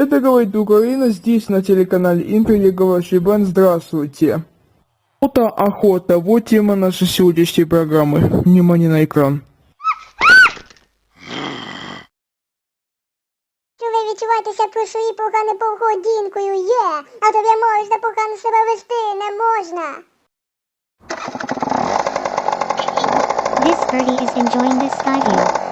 Это говорит Украина здесь на телеканале Империя Говорящий Бан. Здравствуйте. Охота, охота. Вот тема нашей сегодняшней программы. Внимание на экран. Що ви відчуваєтеся про свої погане поведінкою є, а тобі можна погано себе вести, не можна. This birdie is enjoying the sky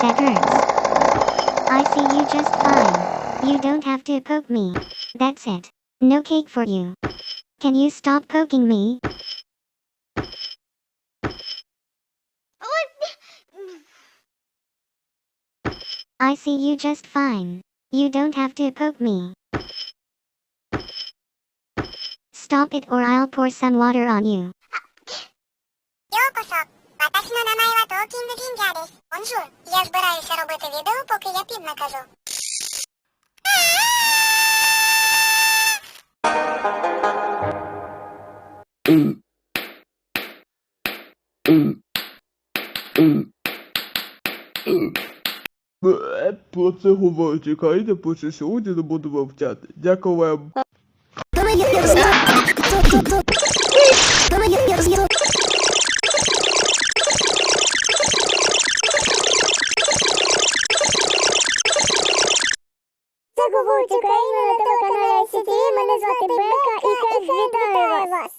That hurts. I see you just fine. You don't have to poke me. That's it. No cake for you. Can you stop poking me? I see you just fine. You don't have to poke me. Stop it or I'll pour some water on you. 私の名前はトーキングジンジャーです。Бонжур, я збираюся робити відео, поки я пів накажу. Про це говорить Ікаріна, про сьогодні не буду вивчати. Дякую вам. Думаю, я роз'їду. Думаю, я. Україна на телеканалі СТВ. Мене звати Бека і Кет вітаю вас.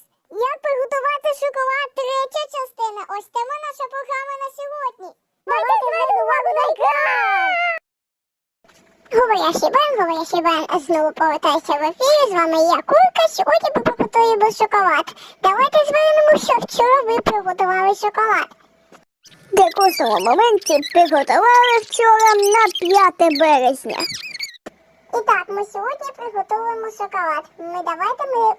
Як приготувати шоколад третя частина. Ось тема наша програма на сьогодні. Давайте звернути увагу на екран! Говорящий Бен, говорящий Бен знову повертається в ефірі. З вами я Курка. Сьогодні ми приготуємо шоколад. Давайте звернемо, що вчора ви приготували шоколад. У моменті приготували вчора на 5 березня. І так, ми сьогодні приготуємо шоколад. Ми давайте ми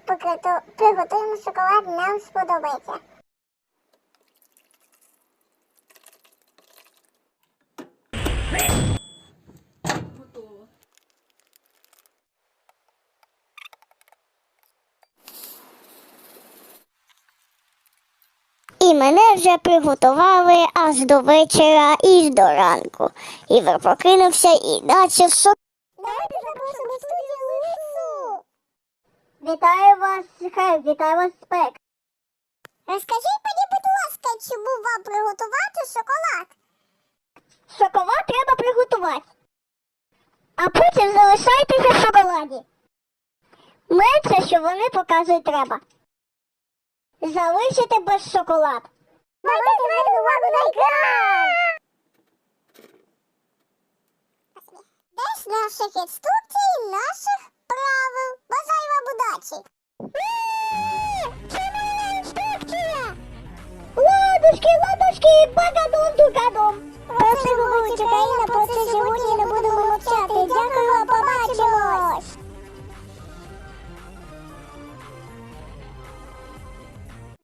приготуємо шоколад, нам сподобається. І мене вже приготували аж до вечора і до ранку. Ігор прокинувся і наче шок. В студію Лису. Вітаю вас, Хев, вітаю вас, Спек. Розкажіть мені, будь ласка, чому вам приготувати шоколад? Шоколад треба приготувати. А потім залишайтеся в шоколаді. Менше, що вони показують треба. Залишите без шоколад. Давайте звернемо увагу на екран! Десь наших інструкцій, наших правил. Бажаю вам удачі.